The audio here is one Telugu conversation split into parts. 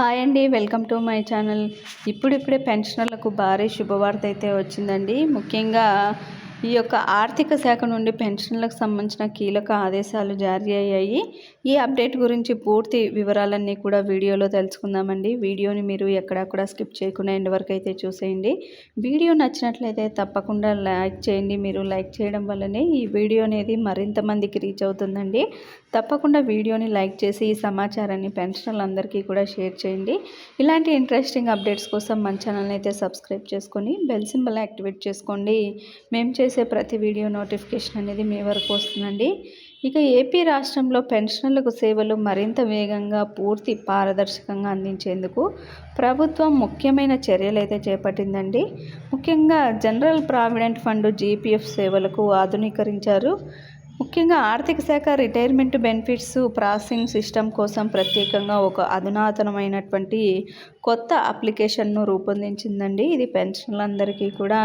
హాయ్ అండి వెల్కమ్ టు మై ఛానల్. ఇప్పుడిప్పుడే పెన్షనర్లకు భారీ శుభవార్త అయితే వచ్చిందండి. ముఖ్యంగా ఈ యొక్క ఆర్థిక శాఖ నుండి పెన్షన్లకు సంబంధించిన కీలక ఆదేశాలు జారీ అయ్యాయి. ఈ అప్డేట్ గురించి పూర్తి వివరాలన్నీ కూడా వీడియోలో తెలుసుకుందామండి. వీడియోని మీరు ఎక్కడక్కడ స్కిప్ చేయకుండా ఎండ్ వరకు అయితే చూసేయండి. వీడియో నచ్చినట్లయితే తప్పకుండా లైక్ చేయండి. మీరు లైక్ చేయడం వల్లనే ఈ వీడియో అనేది మరింత మందికి రీచ్ అవుతుందండి. తప్పకుండా వీడియోని లైక్ చేసి ఈ సమాచారాన్ని పెన్షనర్లందరికీ కూడా షేర్ చేయండి. ఇలాంటి ఇంట్రెస్టింగ్ అప్డేట్స్ కోసం మన ఛానల్ని అయితే సబ్స్క్రైబ్ చేసుకొని బెల్ సింబల్ యాక్టివేట్ చేసుకోండి. మేము చేసే ప్రతి వీడియో నోటిఫికేషన్ అనేది మీ వరకు వస్తుందండి. ఇక ఏపీ రాష్ట్రంలో పెన్షనర్లకు సేవలు మరింత వేగంగా పూర్తి పారదర్శకంగా అందించేందుకు ప్రభుత్వం ముఖ్యమైన చర్యలు అయితే చేపట్టిందండి. ముఖ్యంగా జనరల్ ప్రావిడెంట్ ఫండ్ జీపీఎఫ్ సేవలకు ఆధునీకరించారు. ముఖ్యంగా ఆర్థిక శాఖ రిటైర్మెంట్ బెనిఫిట్స్ ప్రాసెసింగ్ సిస్టమ్ కోసం ప్రత్యేకంగా ఒక అధునాతనమైనటువంటి కొత్త అప్లికేషన్ను రూపొందించిందండి. ఇది పెన్షన్లందరికీ కూడా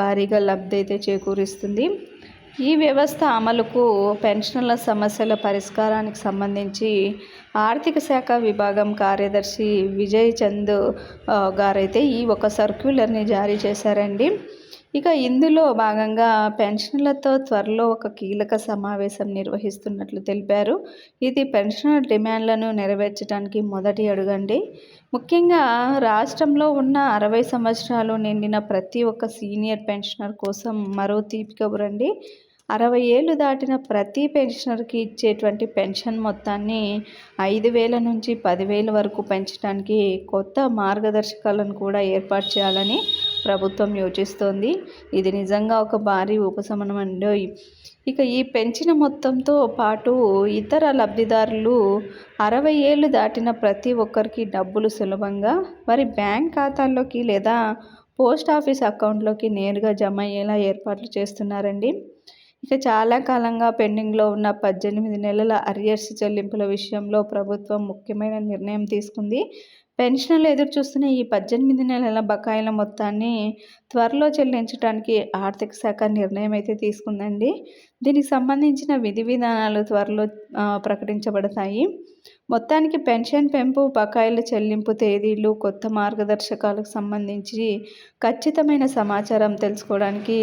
భారీగా లబ్ధి అయితే చేకూరిస్తుంది. ఈ వ్యవస్థ అమలుకు పెన్షన్ల సమస్యల పరిష్కారానికి సంబంధించి ఆర్థిక శాఖ విభాగం కార్యదర్శి విజయ్ చంద్ గారైతే ఈ ఒక సర్క్యులర్ని జారీ చేశారండి. ఇక ఇందులో భాగంగా పెన్షన్లతో త్వరలో ఒక కీలక సమావేశం నిర్వహిస్తున్నట్లు తెలిపారు. ఇది పెన్షనర్ డిమాండ్లను నెరవేర్చడానికి మొదటి అడుగండి. ముఖ్యంగా రాష్ట్రంలో ఉన్న అరవై సంవత్సరాలు నిండిన ప్రతి ఒక్క సీనియర్ పెన్షనర్ కోసం మరో తీపి కబురండి అరవై ఏళ్ళు దాటిన ప్రతి పెన్షనర్కి ఇచ్చేటువంటి పెన్షన్ మొత్తాన్ని ఐదు వేల నుంచి పదివేల వరకు పెంచడానికి కొత్త మార్గదర్శకాలను కూడా ఏర్పాటు చేయాలని ప్రభుత్వం యోచిస్తోంది. ఇది నిజంగా ఒక భారీ ఉపశమనం అండి. ఇక ఈ పెంచిన మొత్తంతో పాటు ఇతర లబ్ధిదారులు అరవై ఏళ్ళు దాటిన ప్రతి ఒక్కరికి డబ్బులు సులభంగా వారి బ్యాంక్ ఖాతాల్లోకి లేదా పోస్ట్ ఆఫీస్ అకౌంట్లోకి నేరుగా జమ అయ్యేలా ఏర్పాట్లు చేస్తున్నారండి. ఇక చాలా కాలంగా పెండింగ్లో ఉన్న పద్దెనిమిది నెలల అరియర్స్ చెల్లింపుల విషయంలో ప్రభుత్వం ముఖ్యమైన నిర్ణయం తీసుకుంది. పెన్షన్లు ఎదురుచూస్తున్న ఈ పద్దెనిమిది నెలల బకాయిల మొత్తాన్ని త్వరలో చెల్లించడానికి ఆర్థిక శాఖ నిర్ణయం అయితే తీసుకుందండి. దీనికి సంబంధించిన విధి విధానాలు త్వరలో ప్రకటించబడతాయి. మొత్తానికి పెన్షన్ పెంపు బకాయిల చెల్లింపు తేదీలు కొత్త మార్గదర్శకాలకు సంబంధించి ఖచ్చితమైన సమాచారం తెలుసుకోవడానికి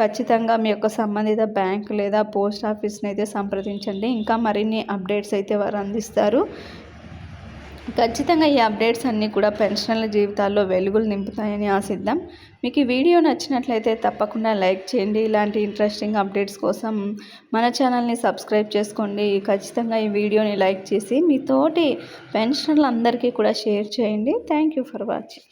ఖచ్చితంగా మీ యొక్క సంబంధిత బ్యాంక్ లేదా పోస్ట్ ఆఫీస్ని అయితే సంప్రదించండి. ఇంకా మరిన్ని అప్డేట్స్ అయితే వారు అందిస్తారు. ఖచ్చితంగా ఈ అప్డేట్స్ అన్నీ కూడా పెన్షనర్ల జీవితాల్లో వెలుగులు నింపుతాయని ఆశిద్దాం. మీకు ఈ వీడియో నచ్చినట్లయితే తప్పకుండా లైక్ చేయండి. ఇలాంటి ఇంట్రెస్టింగ్ అప్డేట్స్ కోసం మన ఛానల్ని సబ్స్క్రైబ్ చేసుకోండి. ఖచ్చితంగా ఈ వీడియోని లైక్ చేసి మీ తోటి పెన్షనర్లు అందరికీ కూడా షేర్ చేయండి. Thank you for watching